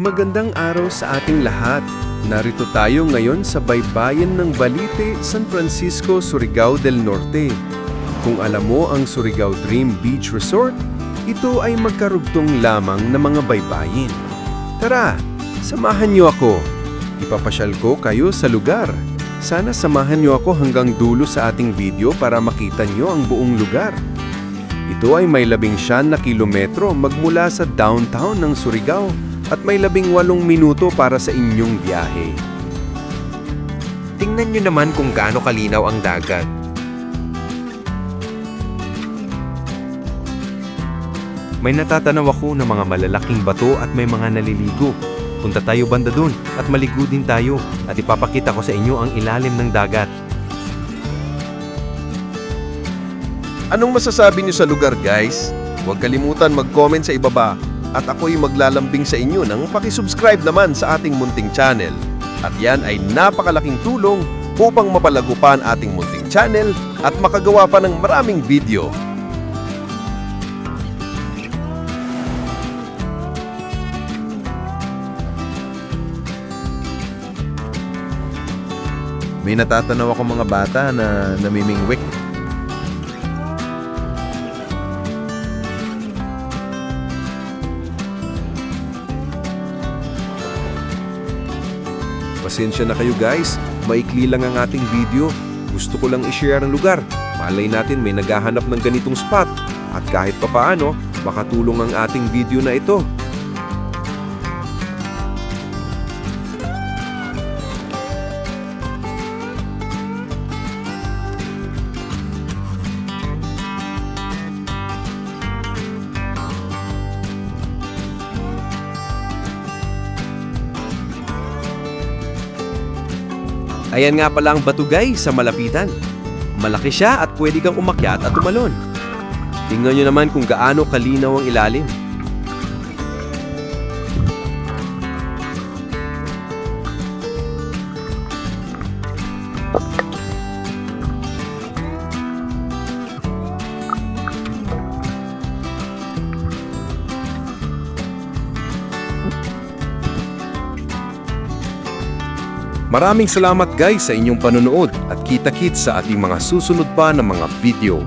Magandang araw sa ating lahat. Narito tayo ngayon sa baybayin ng Balite, San Francisco, Surigao del Norte. Kung alam mo ang Surigao Dream Beach Resort, ito ay magkarugtong lamang ng mga baybayin. Tara, samahan niyo ako. Ipapasyal ko kayo sa lugar. Sana samahan niyo ako hanggang dulo sa ating video para makita niyo ang buong lugar. Ito ay may labing siyan na kilometro magmula sa downtown ng Surigao at may labing walong minuto para sa inyong biyahe. Tingnan nyo naman kung gaano kalinaw ang dagat. May natatanaw ako ng mga malalaking bato at may mga naliligo. Punta tayo banda dun at maligo din tayo at ipapakita ko sa inyo ang ilalim ng dagat. Anong masasabi niyo sa lugar guys? Huwag kalimutan mag-comment sa ibaba at ako'y maglalambing sa inyo ng pakisubscribe naman sa ating munting channel. At yan ay napakalaking tulong upang mapalago pa ang ating munting channel at makagawa pa ng maraming video. May natatanaw ako mga bata na namimingwik Pasensya na kayo guys, maikli lang ang ating video. Gusto ko lang i-share ang lugar. Malay natin may naghahanap ng ganitong spot. At kahit papaano, makatulong ang ating video na ito. Ayan nga pala ang batugay sa malapitan. Malaki siya at pwede kang umakyat at tumalon. Tingnan nyo naman kung gaano kalinaw ang ilalim. Maraming salamat guys sa inyong panonood at kita-kits sa ating mga susunod pa na mga video.